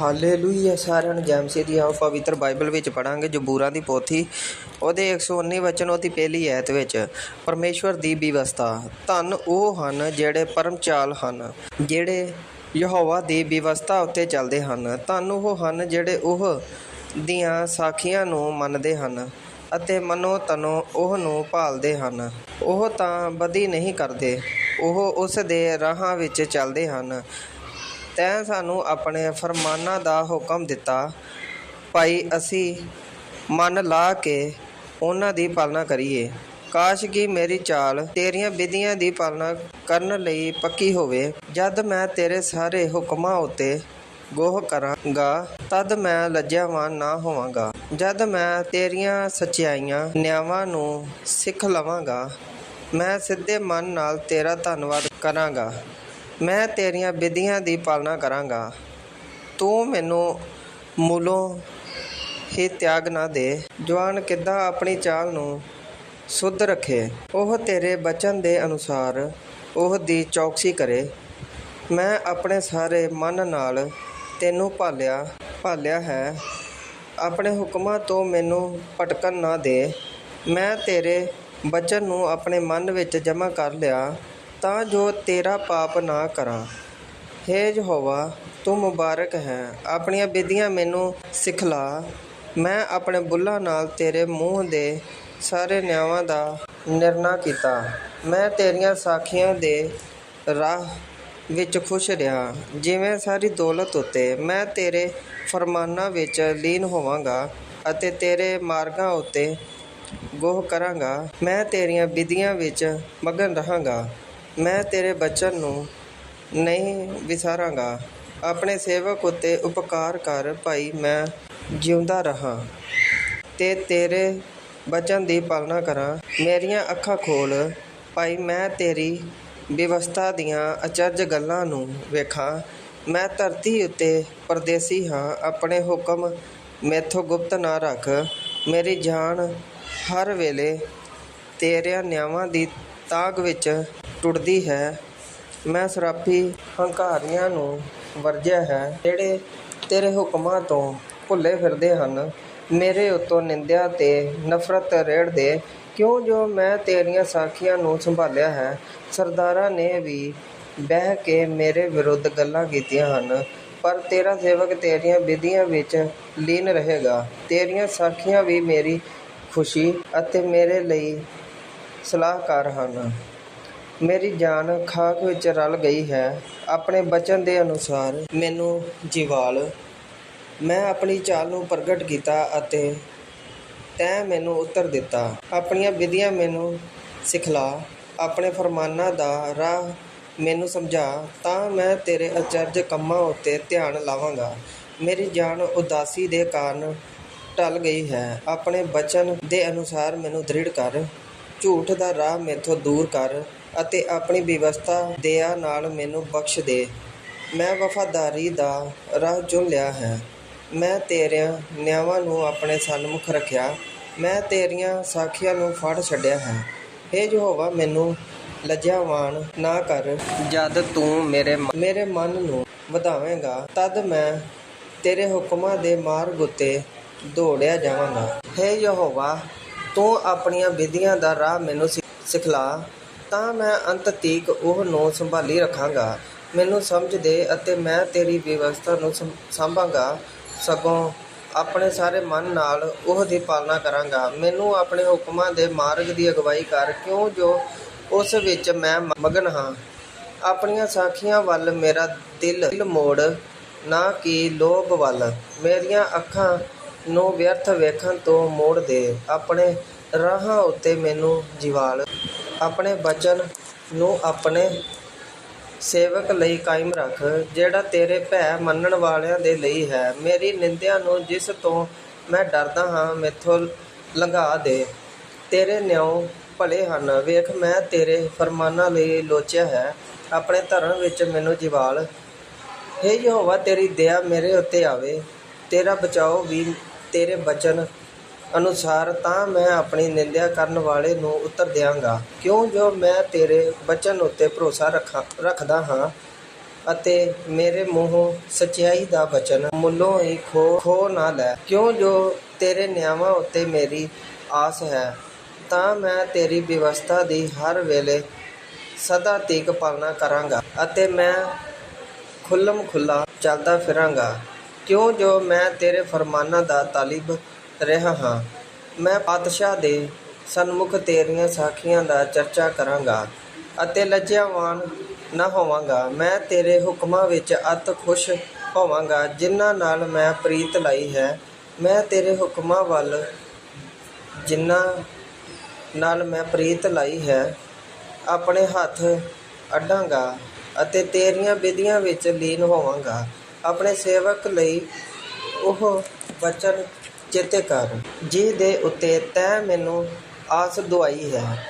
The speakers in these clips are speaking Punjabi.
ਹਾਲੇਲੂਇਆ ਸਾਰਿਆਂ ਨੂੰ ਜੈਮਸੀ ਦੀ ਆਓ, ਪਵਿੱਤਰ ਬਾਈਬਲ ਵਿੱਚ ਪੜਾਂਗੇ ਜਬੂਰਾਂ ਦੀ ਪੋਥੀ। ਉਹਦੇ 119 ਵਚਨ, ਉਹਦੀ ਪਹਿਲੀ ਐਤ ਵਿੱਚ, ਪਰਮੇਸ਼ਵਰ ਦੀ ਵਿਵਸਥਾ, ਧੰਨ ਉਹ ਹਨ ਜਿਹੜੇ ਪਰਮਚਾਲ ਹਨ, ਜਿਹੜੇ ਯਹੋਵਾ ਦੀ ਵਿਵਸਥਾ ਉੱਤੇ ਚੱਲਦੇ ਹਨ। ਧੰਨ ਉਹ ਹਨ ਜਿਹੜੇ ਉਹ ਦੀਆਂ ਸਾਖੀਆਂ ਨੂੰ ਮੰਨਦੇ ਹਨ ਅਤੇ ਮਨੋ ਤਨੋ ਉਹ ਨੂੰ ਭਾਲਦੇ ਹਨ। ਉਹ ਤਾਂ ਬਦੀ ਨਹੀਂ ਕਰਦੇ, ਉਹ ਉਸ ਦੇ ਰਾਹਾਂ ਵਿੱਚ ਚੱਲਦੇ ਹਨ ਤੈਂ ਸਾਨੂੰ ਆਪਣੇ ਫਰਮਾਨਾਂ ਦਾ ਹੁਕਮ ਦਿੱਤਾ, ਭਾਈ, ਅਸੀਂ ਮਨ ਲਾ ਕੇ ਉਹਨਾਂ ਦੀ ਪਾਲਣਾ ਕਰੀਏ। ਕਾਸ਼ ਕਿ ਮੇਰੀ ਚਾਲ ਤੇਰੀਆਂ ਵਿਧੀਆਂ ਦੀ ਪਾਲਣਾ ਕਰਨ ਲਈ ਪੱਕੀ ਹੋਵੇ। ਜਦ ਮੈਂ ਤੇਰੇ ਸਾਰੇ ਹੁਕਮਾਂ ਉੱਤੇ ਗੋਹ ਕਰਾਂਗਾ, ਤਦ ਮੈਂ ਲੱਜਿਆਵਾਨ ਨਾ ਹੋਵਾਂਗਾ। ਜਦ ਮੈਂ ਤੇਰੀਆਂ ਸੱਚਾਈਆਂ ਨਿਆਵਾਂ ਨੂੰ ਸਿੱਖ ਲਵਾਂਗਾ, ਮੈਂ ਸਿੱਧੇ ਮਨ ਨਾਲ ਤੇਰਾ ਧੰਨਵਾਦ ਕਰਾਂਗਾ। ਮੈਂ ਤੇਰੀਆਂ ਵਿਧੀਆਂ ਦੀ ਪਾਲਣਾ ਕਰਾਂਗਾ। ਤੂੰ ਮੈਨੂੰ ਮੂਲੋਂ ਹੀ ਤਿਆਗ ਨਾ ਦੇ। ਜਵਾਨ, ਕਿੱਦਾਂ ਆਪਣੀ ਚਾਲ ਨੂੰ ਸੁੱਧ ਰੱਖੇ? ਉਹ ਤੇਰੇ ਬਚਨ ਦੇ ਅਨੁਸਾਰ ਉਹ ਦੀ ਚੌਕਸੀ ਕਰੇ। ਮੈਂ ਆਪਣੇ ਸਾਰੇ ਮਨ ਨਾਲ ਤੈਨੂੰ ਭਾਲਿਆ ਭਾਲਿਆ ਹੈ। ਆਪਣੇ ਹੁਕਮਾਂ ਤੋਂ ਮੈਨੂੰ ਭਟਕਣ ਨਾ ਦੇ। ਮੈਂ ਤੇਰੇ ਬਚਨ ਨੂੰ ਆਪਣੇ ਮਨ ਵਿੱਚ ਜਮ੍ਹਾਂ ਕਰ ਲਿਆ। ਤਾਂ ਜੋ ਤੇਰਾ ਪਾਪ ਨਾ ਕਰਾਂ। ਹੇ ਯਹੋਵਾ, ਤੂੰ ਮੁਬਾਰਕ ਹੈ। ਆਪਣੀਆਂ ਵਿਧੀਆਂ ਮੈਨੂੰ ਸਿਖਲਾ। ਮੈਂ ਆਪਣੇ ਬੁੱਲਾਂ ਨਾਲ ਤੇਰੇ ਮੂੰਹ ਦੇ ਸਾਰੇ ਨਿਆਵਾਂ ਦਾ ਨਿਰਣਾ ਕੀਤਾ। ਮੈਂ ਤੇਰੀਆਂ ਸਾਖੀਆਂ ਦੇ ਰਾਹ ਵਿੱਚ ਖੁਸ਼ ਰਿਹਾ। ਜਿਵੇਂ ਸਾਰੀ ਦੌਲਤ ਉੱਤੇ ਮੈਂ ਤੇਰੇ ਫਰਮਾਨਾਂ ਵਿੱਚ ਲੀਨ ਹੋਵਾਂਗਾ ਅਤੇ ਤੇਰੇ ਮਾਰਗਾਂ ਉੱਤੇ ਗੋਹ ਕਰਾਂਗਾ। ਮੈਂ ਤੇਰੀਆਂ ਵਿਧੀਆਂ ਵਿੱਚ ਮਗਨ ਰਹਾਂਗਾ। ਮੈਂ ਤੇਰੇ ਬਚਨ ਨੂੰ ਨਹੀਂ ਵਿਸਾਰਾਂਗਾ। ਆਪਣੇ ਸੇਵਕ ਉੱਤੇ ਉਪਕਾਰ ਕਰ ਭਾਈ, ਮੈਂ ਜਿਉਂਦਾ ਰਹਾ ਤੇ ਤੇਰੇ ਬਚਨ ਦੀ ਪਾਲਣਾ ਕਰਾਂ। ਮੇਰੀਆਂ ਅੱਖਾਂ ਖੋਲ ਭਾਈ, ਮੈਂ ਤੇਰੀ ਵਿਵਸਥਾ ਦੀਆਂ ਅਚਰਜ ਗੱਲਾਂ ਨੂੰ ਵੇਖਾਂ। ਮੈਂ ਧਰਤੀ ਉੱਤੇ ਪਰਦੇਸੀ ਹਾਂ, ਆਪਣੇ ਹੁਕਮ ਮੈਥੋਂ ਗੁਪਤ ਨਾ ਰੱਖ। ਮੇਰੀ ਜਾਨ ਹਰ ਵੇਲੇ ਤੇਰਿਆਂ ਨਿਆਵਾਂ ਦੀ ਤਾਗ ਵਿੱਚ ਟੁੱਟਦੀ ਹੈ। ਮੈਂ ਸਰਾਫੀ ਹੰਕਾਰੀਆਂ ਨੂੰ ਵਰਜਿਆ ਹੈ, ਜਿਹੜੇ ਤੇਰੇ ਹੁਕਮਾਂ ਤੋਂ ਭੁੱਲੇ ਫਿਰਦੇ ਹਨ। ਮੇਰੇ ਉੱਤੋਂ ਨਿੰਦਿਆ ਤੇ ਨਫ਼ਰਤ ਰੇੜਦੇ ਕਿਉਂ ਜੋ ਮੈਂ ਤੇਰੀਆਂ ਸਾਖੀਆਂ ਨੂੰ ਸੰਭਾਲਿਆ ਹੈ? ਸਰਦਾਰਾਂ ਨੇ ਵੀ ਬਹਿ ਕੇ ਮੇਰੇ ਵਿਰੁੱਧ ਗੱਲਾਂ ਕੀਤੀਆਂ ਹਨ, ਪਰ ਤੇਰਾ ਸੇਵਕ ਤੇਰੀਆਂ ਵਿਧੀਆਂ ਵਿੱਚ ਲੀਨ ਰਹੇਗਾ। ਤੇਰੀਆਂ ਸਾਖੀਆਂ ਵੀ ਮੇਰੀ ਖੁਸ਼ੀ ਅਤੇ ਮੇਰੇ ਲਈ ਸਲਾਹਕਾਰ ਹਨ। ਮੇਰੀ ਜਾਨ ਖਾਕ ਵਿੱਚ ਰਲ ਗਈ ਹੈ। ਆਪਣੇ ਬਚਨ ਦੇ ਅਨੁਸਾਰ ਮੈਨੂੰ ਜਿਵਾਲ। ਮੈਂ ਆਪਣੀ ਚਾਲ ਨੂੰ ਪ੍ਰਗਟ ਕੀਤਾ ਅਤੇ ਤੈਂ ਮੈਨੂੰ ਉੱਤਰ ਦਿੱਤਾ। ਆਪਣੀਆਂ ਵਿਧੀਆਂ ਮੈਨੂੰ ਸਿਖਲਾ। ਆਪਣੇ ਫਰਮਾਨਾਂ ਦਾ ਰਾਹ ਮੈਨੂੰ ਸਮਝਾ। ਤਾਂ ਮੈਂ ਤੇਰੇ ਅਚਰਜ ਕੰਮਾਂ ਉੱਤੇ ਧਿਆਨ ਲਾਵਾਂਗਾ। ਮੇਰੀ ਜਾਨ ਉਦਾਸੀ ਦੇ ਕਾਰਨ ਟਲ ਗਈ ਹੈ। ਆਪਣੇ ਬਚਨ ਦੇ ਅਨੁਸਾਰ ਮੈਨੂੰ ਦ੍ਰਿੜ ਕਰ। ਝੂਠ ਦਾ ਰਾਹ ਮੇਥੋਂ ਦੂਰ ਕਰ। ਅਤੇ ਆਪਣੀ ਵਿਵਸਥਾ ਦਇਆ ਨਾਲ ਮੈਨੂੰ ਬਖਸ਼ ਦੇ। ਮੈਂ ਵਫਾਦਾਰੀ ਦਾ ਰਾਹ ਚੁਣ ਲਿਆ ਹੈ। ਮੈਂ ਤੇਰਿਆਂ ਨਿਆਵਾਂ ਨੂੰ ਆਪਣੇ ਸਨਮੁਖ ਰੱਖਿਆ। ਮੈਂ ਤੇਰੀਆਂ ਸਾਖੀਆਂ ਨੂੰ ਫੜ ਛੱਡਿਆ ਹੈ। ਹੇ ਯਹੋਵਾ, ਮੈਨੂੰ ਲੱਜਿਆਵਾਨ ਨਾ ਕਰ। ਜਦ ਤੂੰ ਮੇਰੇ ਮੇਰੇ ਮਨ ਨੂੰ ਵਧਾਵੇਂਗਾ, ਤਦ ਮੈਂ ਤੇਰੇ ਹੁਕਮਾਂ ਦੇ ਮਾਰਗ ਉੱਤੇ ਦੌੜਿਆ ਜਾਵਾਂਗਾ। ਹੇ ਯਹੋਵਾ, ਤੂੰ ਆਪਣੀਆਂ ਵਿਧੀਆਂ ਦਾ ਰਾਹ ਮੈਨੂੰ ਸਿ- ਸਿਖਲਾ। ਤਾਂ ਮੈਂ ਅੰਤ ਤੀਕ ਉਹ ਨੂੰ ਸੰਭਾਲੀ ਰੱਖਾਂਗਾ। ਮੈਨੂੰ ਸਮਝ ਦੇ ਅਤੇ ਮੈਂ ਤੇਰੀ ਵਿਵਸਥਾ ਨੂੰ ਸੰ- ਸਾਂਭਾਂਗਾ। ਸਗੋਂ ਆਪਣੇ ਸਾਰੇ ਮਨ ਨਾਲ ਉਹ ਦੀ ਪਾਲਣਾ ਕਰਾਂਗਾ। ਮੈਨੂੰ ਆਪਣੇ ਹੁਕਮਾਂ ਦੇ ਮਾਰਗ ਦੀ ਅਗਵਾਈ ਕਰ, ਕਿਉਂ ਜੋ ਉਸ ਵਿੱਚ ਮੈਂ ਮਗਨ ਹਾਂ। ਆਪਣੀਆਂ ਸਾਖੀਆਂ ਵੱਲ ਮੇਰਾ ਦਿਲ ਦਿਲ ਮੋੜ, ਨਾ ਕਿ ਲੋਭ ਵੱਲ। ਮੇਰੀਆਂ ਅੱਖਾਂ ਨੂੰ ਵਿਅਰਥ ਵੇਖਣ ਤੋਂ ਮੋੜ ਦੇ। ਆਪਣੇ ਰਾਹਾਂ ਉੱਤੇ ਮੈਨੂੰ ਜਿਵਾਲ ਆਪਣੇ ਬਚਨ ਨੂੰ ਆਪਣੇ ਸੇਵਕ ਲਈ ਕਾਇਮ ਰੱਖ, ਜਿਹੜਾ ਤੇਰੇ ਭੈ ਮੰਨਣ ਵਾਲਿਆਂ ਦੇ ਲਈ ਹੈ। ਮੇਰੀ ਨਿੰਦਿਆ ਨੂੰ ਜਿਸ ਤੋਂ ਮੈਂ ਡਰਦਾ ਹਾਂ, ਮੈਥੋਂ ਲੰਘਾ ਦੇ। ਤੇਰੇ ਨਿਉ ਭਲੇ ਹਨ। ਵੇਖ, ਮੈਂ ਤੇਰੇ ਫਰਮਾਨਾਂ ਲਈ ਲੋਚਿਆ ਹੈ। ਆਪਣੇ ਧਰਮ ਵਿੱਚ ਮੈਨੂੰ ਜਿਵਾਲ। ਹੇ ਯਹੋਵਾ, ਤੇਰੀ ਦਇਆ ਮੇਰੇ ਉੱਤੇ ਆਵੇ। ਤੇਰਾ ਬਚਾਓ ਵੀ ਤੇਰੇ ਬਚਨ ਅਨੁਸਾਰ ਤਾਂ ਮੈਂ ਆਪਣੀ ਨਿੰਦਿਆ ਕਰਨ ਵਾਲੇ ਨੂੰ ਉੱਤਰ ਦਿਆਂਗਾ। ਕਿਉਂ ਜੋ ਮੈਂ ਤੇਰੇ ਬਚਨ ਉੱਤੇ ਭਰੋਸਾ ਰੱਖਾਂ, ਰੱਖਦਾ ਹਾਂ ਅਤੇ ਮੇਰੇ ਮੂੰਹੋਂ ਸਚਾਈ ਦਾ ਬਚਨ ਮੁੱਲੋਂ ਹੀ ਖੋ ਖੋ ਨਾ ਲੈ। ਕਿਉਂ ਜੋ ਤੇਰੇ ਨਿਯਮਾਂ ਉੱਤੇ ਮੇਰੀ ਆਸ ਹੈ, ਤਾਂ ਮੈਂ ਤੇਰੀ ਵਿਵਸਥਾ ਦੀ ਹਰ ਵੇਲੇ ਸਦਾ ਤੀਕ ਪਾਲਣਾ ਕਰਾਂਗਾ ਅਤੇ ਮੈਂ ਖੁੱਲਮ ਖੁੱਲਾ ਚੱਲਦਾ ਫਿਰਾਂਗਾ। ਕਿਉਂ ਜੋ ਮੈਂ ਤੇਰੇ ਫਰਮਾਨਾਂ ਦਾ ਤਾਲਿਬ ਰਿਹਾ ਹਾਂ। ਮੈਂ ਪਾਤਸ਼ਾਹ ਦੇ ਸਨਮੁਖ ਤੇਰੀਆਂ ਸਾਖੀਆਂ ਦਾ ਚਰਚਾ ਕਰਾਂਗਾ ਅਤੇ ਲੱਜਿਆਵਾਨ ਨਾ ਹੋਵਾਂਗਾ। ਮੈਂ ਤੇਰੇ ਹੁਕਮਾਂ ਵਿੱਚ ਅਤ ਖੁਸ਼ ਹੋਵਾਂਗਾ, ਜਿਨ੍ਹਾਂ ਨਾਲ ਮੈਂ ਪ੍ਰੀਤ ਲਈ ਹੈ। ਮੈਂ ਤੇਰੇ ਹੁਕਮਾਂ ਵੱਲ, ਜਿਨ੍ਹਾਂ ਨਾਲ ਮੈਂ ਪ੍ਰੀਤ ਲਾਈ ਹੈ, ਆਪਣੇ ਹੱਥ ਅੱਡਾਂਗਾ ਅਤੇ ਤੇਰੀਆਂ ਵਿਧੀਆਂ ਵਿੱਚ ਲੀਨ ਹੋਵਾਂਗਾ। ਆਪਣੇ ਸੇਵਕ ਲਈ ਉਹ ਬਚਨ ਚੇਤੇ ਕਰ ਜਿਹਦੇ ਉੱਤੇ ਤੈਂ ਮੈਨੂੰ ਆਸ ਦੁਆਈ ਹੈ।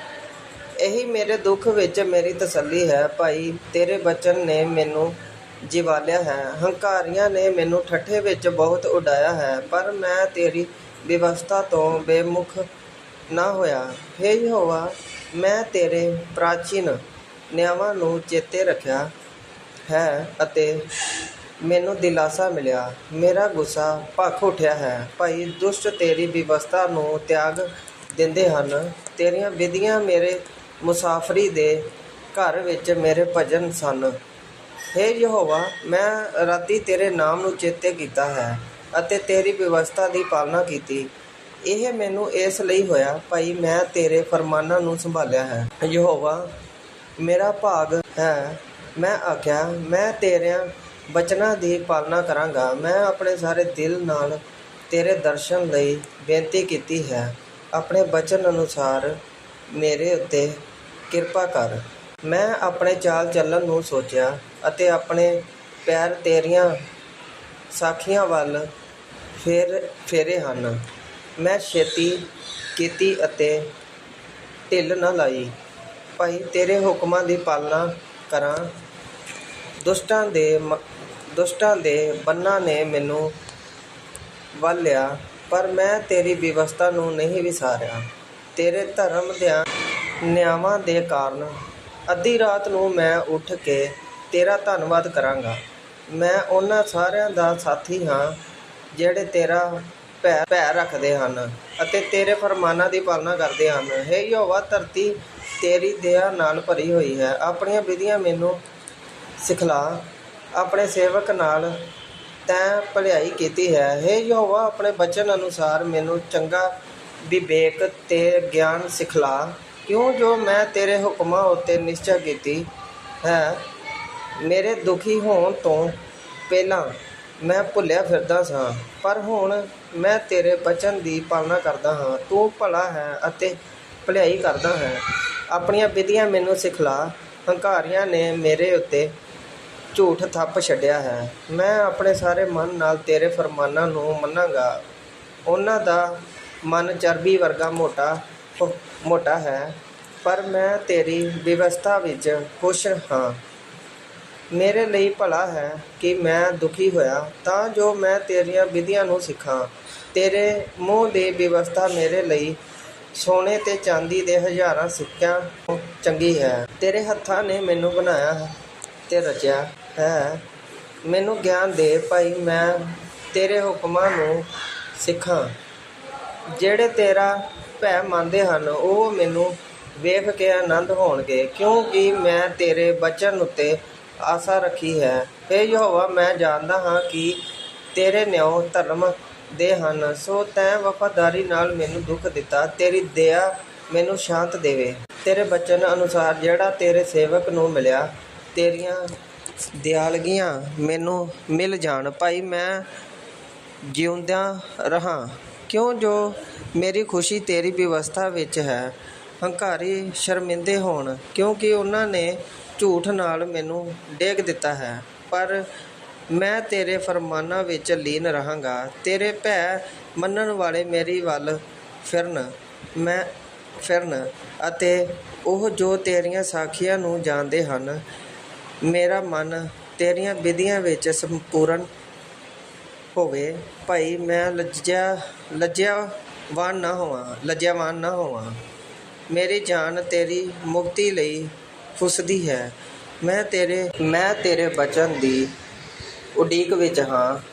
ਇਹੀ ਮੇਰੇ ਦੁੱਖ ਵਿੱਚ ਮੇਰੀ ਤਸੱਲੀ ਹੈ। ਭਾਈ, ਤੇਰੇ ਬਚਨ ਨੇ ਮੈਨੂੰ ਜਿਵਾਲਿਆ ਹੈ। ਹੰਕਾਰੀਆਂ ਨੇ ਮੈਨੂੰ ਠੱਠੇ ਵਿੱਚ ਬਹੁਤ ਉਡਾਇਆ ਹੈ। ਪਰ ਮੈਂ ਤੇਰੀ ਵਿਵਸਥਾ ਤੋਂ ਬੇਮੁਖ ਨਾ ਹੋਇਆ। ਹੇ ਯਹੋਵਾ, ਮੈਂ ਤੇਰੇ ਪ੍ਰਾਚੀਨ ਨਿਯਮਾਂ ਨੂੰ ਚੇਤੇ ਰੱਖਿਆ ਹੈ ਅਤੇ ਮੈਨੂੰ ਦਿਲਾਸਾ ਮਿਲਿਆ। ਮੇਰਾ ਗੁੱਸਾ ਭਖ ਉੱਠਿਆ ਹੈ। ਭਾਈ, ਦੁਸ਼ਟ ਤੇਰੀ ਵਿਵਸਥਾ ਨੂੰ ਤਿਆਗ ਦਿੰਦੇ ਹਨ। ਤੇਰੀਆਂ ਵਿਧੀਆਂ ਮੇਰੇ ਮੁਸਾਫਰੀ ਦੇ ਘਰ ਵਿੱਚ ਮੇਰੇ ਭਜਨ ਸਨ। ਹੇ ਯਹੋਵਾ, ਮੈਂ ਰਾਤੀ ਤੇਰੇ ਨਾਮ ਨੂੰ ਚੇਤੇ ਕੀਤਾ ਹੈ ਅਤੇ ਤੇਰੀ ਵਿਵਸਥਾ ਦੀ ਪਾਲਣਾ ਕੀਤੀ। ਇਹ ਮੈਨੂੰ ਇਸ ਲਈ ਹੋਇਆ, ਭਾਈ, ਮੈਂ ਤੇਰੇ ਫਰਮਾਨਾਂ ਨੂੰ ਸੰਭਾਲਿਆ ਹੈ। ਯਹੋਵਾ, ਮੇਰਾ ਭਾਗ ਹੈ। ਮੈਂ ਆਖਿਆ, ਮੈਂ ਤੇਰਿਆਂ ਬਚਨਾਂ ਦੀ ਪਾਲਣਾ ਕਰਾਂਗਾ। ਮੈਂ ਆਪਣੇ ਸਾਰੇ ਦਿਲ ਨਾਲ ਤੇਰੇ ਦਰਸ਼ਨ ਲਈ ਬੇਨਤੀ ਕੀਤੀ ਹੈ। ਆਪਣੇ ਬਚਨ ਅਨੁਸਾਰ ਮੇਰੇ ਉੱਤੇ ਕਿਰਪਾ ਕਰ। ਮੈਂ ਆਪਣੇ ਚਾਲ ਚੱਲਣ ਨੂੰ ਸੋਚਿਆ ਅਤੇ ਆਪਣੇ ਪੈਰ ਤੇਰੀਆਂ ਸਾਖੀਆਂ ਵੱਲ ਫੇਰ ਫੇਰੇ ਹਨ। ਮੈਂ ਛੇਤੀ ਕੀਤੀ ਅਤੇ ਢਿੱਲ ਨਾ ਲਾਈ। ਭਾਈ, ਤੇਰੇ ਹੁਕਮਾਂ ਦੀ ਪਾਲਣਾ ਕਰਾਂ। ਦੁਸ਼ਟਾਂ ਦੇ ਮ- ਦੁਸ਼ਟਾਂ ਦੇ ਬੰਨਾਂ ਨੇ ਮੈਨੂੰ ਵੱਲ ਲਿਆ, ਪਰ ਮੈਂ ਤੇਰੀ ਵਿਵਸਥਾ ਨੂੰ ਨਹੀਂ ਵਿਸਾਰਿਆ। ਤੇਰੇ ਧਰਮ ਦਿਆਂ ਨਿਯਮਾਂ ਦੇ ਕਾਰਨ ਅੱਧੀ ਰਾਤ ਨੂੰ ਮੈਂ ਉੱਠ ਕੇ ਤੇਰਾ ਧੰਨਵਾਦ ਕਰਾਂਗਾ। ਮੈਂ ਉਹਨਾਂ ਸਾਰਿਆਂ ਦਾ ਸਾਥੀ ਹਾਂ, ਜਿਹੜੇ ਤੇਰਾ ਭੈ ਭੈ ਰੱਖਦੇ ਹਨ ਅਤੇ ਤੇਰੇ ਫਰਮਾਨਾਂ ਦੀ ਪਾਲਣਾ ਕਰਦੇ ਹਨ। ਹੇ ਯਹੋਵਾ, ਧਰਤੀ ਤੇਰੀ ਦਇਆ ਨਾਲ ਭਰੀ ਹੋਈ ਹੈ। ਆਪਣੀਆਂ ਵਿਧੀਆਂ ਮੈਨੂੰ ਸਿਖਲਾ। ਆਪਣੇ ਸੇਵਕ ਨਾਲ ਤੈਂ ਭਲਾਈ ਕੀਤੀ ਹੈ। ਹੇ ਯਹੋਵਾ, ਆਪਣੇ ਬਚਨ ਅਨੁਸਾਰ ਮੈਨੂੰ ਚੰਗਾ ਵਿਵੇਕ ਤੇ ਗਿਆਨ ਸਿਖਲਾ। ਕਿਉਂ ਜੋ ਮੈਂ ਤੇਰੇ ਹੁਕਮਾਂ ਉੱਤੇ ਨਿਸ਼ਚੈ ਕੀਤੀ ਹੈ, ਮੇਰੇ ਦੁਖੀ ਹੋਣ ਤੋਂ ਪਹਿਲਾਂ ਮੈਂ ਭੁੱਲਿਆ ਫਿਰਦਾ ਸਾਂ। ਪਰ ਹੁਣ ਮੈਂ ਤੇਰੇ ਬਚਨ ਦੀ ਪਾਲਣਾ ਕਰਦਾ ਹਾਂ। ਤੂੰ ਭਲਾ ਹੈ ਅਤੇ ਭਲਾਈ ਕਰਦਾ ਹੈ। ਆਪਣੀਆਂ ਵਿਧੀਆਂ ਮੈਨੂੰ ਸਿਖਲਾ। ਹੰਕਾਰੀਆਂ ਨੇ ਮੇਰੇ ਉੱਤੇ ਝੂਠ ਥੱਪ ਛੱਡਿਆ ਹੈ। ਮੈਂ ਆਪਣੇ ਸਾਰੇ ਮਨ ਨਾਲ ਤੇਰੇ ਫਰਮਾਨਾਂ ਨੂੰ ਮੰਨਾਂਗਾ। ਉਹਨਾਂ ਦਾ ਮਨ ਚਰਬੀ ਵਰਗਾ ਮੋਟਾ ਮੋਟਾ ਹੈ, ਪਰ ਮੈਂ ਤੇਰੀ ਵਿਵਸਥਾ ਵਿੱਚ ਖੁਸ਼ ਹਾਂ। ਮੇਰੇ ਲਈ ਭਲਾ ਹੈ ਕਿ ਮੈਂ ਦੁਖੀ ਹੋਇਆ, ਤਾਂ ਜੋ ਮੈਂ ਤੇਰੀਆਂ ਵਿਧੀਆਂ ਨੂੰ ਸਿੱਖਾਂ। ਤੇਰੇ ਮੂੰਹ ਦੀ ਵਿਵਸਥਾ ਮੇਰੇ ਲਈ ਸੋਨੇ ਤੇ ਚਾਂਦੀ ਦੇ ਹਜ਼ਾਰਾਂ ਸਿੱਕਿਆਂ ਚੰਗੀ ਹੈ। ਤੇਰੇ ਹੱਥਾਂ ਨੇ ਮੈਨੂੰ ਬਣਾਇਆ ਹੈ ਤੇ ਰਚਿਆ। ਹੈ। ਮੈਨੂੰ ਗਿਆਨ ਦੇ, ਭਾਈ, ਮੈਂ ਤੇਰੇ ਹੁਕਮਾਂ ਨੂੰ ਸਿੱਖਾਂ। ਜਿਹੜੇ ਤੇਰਾ ਭੈ ਮੰਨਦੇ ਹਨ, ਉਹ ਮੈਨੂੰ ਵੇਖ ਕੇ ਆਨੰਦ ਹੋਣਗੇ, ਕਿਉਂਕਿ ਮੈਂ ਤੇਰੇ ਬਚਨ ਉੱਤੇ ਆਸਾ ਰੱਖੀ ਹੈ। ਏ ਯਹੋਵਾ, ਮੈਂ ਜਾਣਦਾ ਹਾਂ ਕਿ ਤੇਰੇ ਨਿਉ ਧਰਮ ਦੇ ਹਨ, ਸੋ ਤੈਂ ਵਫਾਦਾਰੀ ਨਾਲ ਮੈਨੂੰ ਦੁੱਖ ਦਿੱਤਾ। ਤੇਰੀ ਦਇਆ ਮੈਨੂੰ ਸ਼ਾਂਤ ਦੇਵੇ। ਤੇਰੇ ਬਚਨ ਅਨੁਸਾਰ ਜਿਹੜਾ ਤੇਰੇ ਸੇਵਕ ਨੂੰ ਮਿਲਿਆ, ਤੇਰੀਆਂ ਦਿਆਲਗੀਆਂ ਮੈਨੂੰ ਮਿਲ ਜਾਣ। ਭਾਈ, ਮੈਂ ਜਿਉਂਦਿਆਂ ਰਹਾਂ। ਕਿਉਂ ਜੋ ਮੇਰੀ ਖੁਸ਼ੀ ਤੇਰੀ ਵਿਵਸਥਾ ਵਿੱਚ ਹੈ, ਹੰਕਾਰੀ ਸ਼ਰਮਿੰਦੇ ਹੋਣ, ਕਿਉਂਕਿ ਉਹਨਾਂ ਨੇ ਝੂਠ ਨਾਲ ਮੈਨੂੰ ਡੇਗ ਦਿੱਤਾ ਹੈ। ਪਰ ਮੈਂ ਤੇਰੇ ਫਰਮਾਨਾਂ ਵਿੱਚ ਲੀਨ ਰਹਾਂਗਾ। ਤੇਰੇ ਭੈ ਮੰਨਣ ਵਾਲੇ ਮੇਰੀ ਵੱਲ ਫਿਰਨ, ਮੈਂ ਫਿਰਨ ਅਤੇ ਉਹ ਜੋ ਤੇਰੀਆਂ ਸਾਖੀਆਂ ਨੂੰ ਜਾਣਦੇ ਹਨ ਮੇਰਾ ਮਨ ਤੇਰੀਆਂ ਵਿਧੀਆਂ ਵਿੱਚ ਸੰਪੂਰਨ ਹੋਵੇ। ਭਾਈ, ਮੈਂ ਲੱਜਿਆ, ਲੱਜਿਆਵਾਨ ਨਾ ਹੋਵਾਂ, ਲੱਜਿਆਵਾਨ ਨਾ ਹੋਵਾਂ। ਮੇਰੀ ਜਾਨ ਤੇਰੀ ਮੁਕਤੀ ਲਈ ਫੁਸਦੀ ਹੈ। ਮੈਂ ਤੇਰੇ ਮੈਂ ਤੇਰੇ ਬਚਨ ਦੀ ਉਡੀਕ ਵਿੱਚ ਹਾਂ।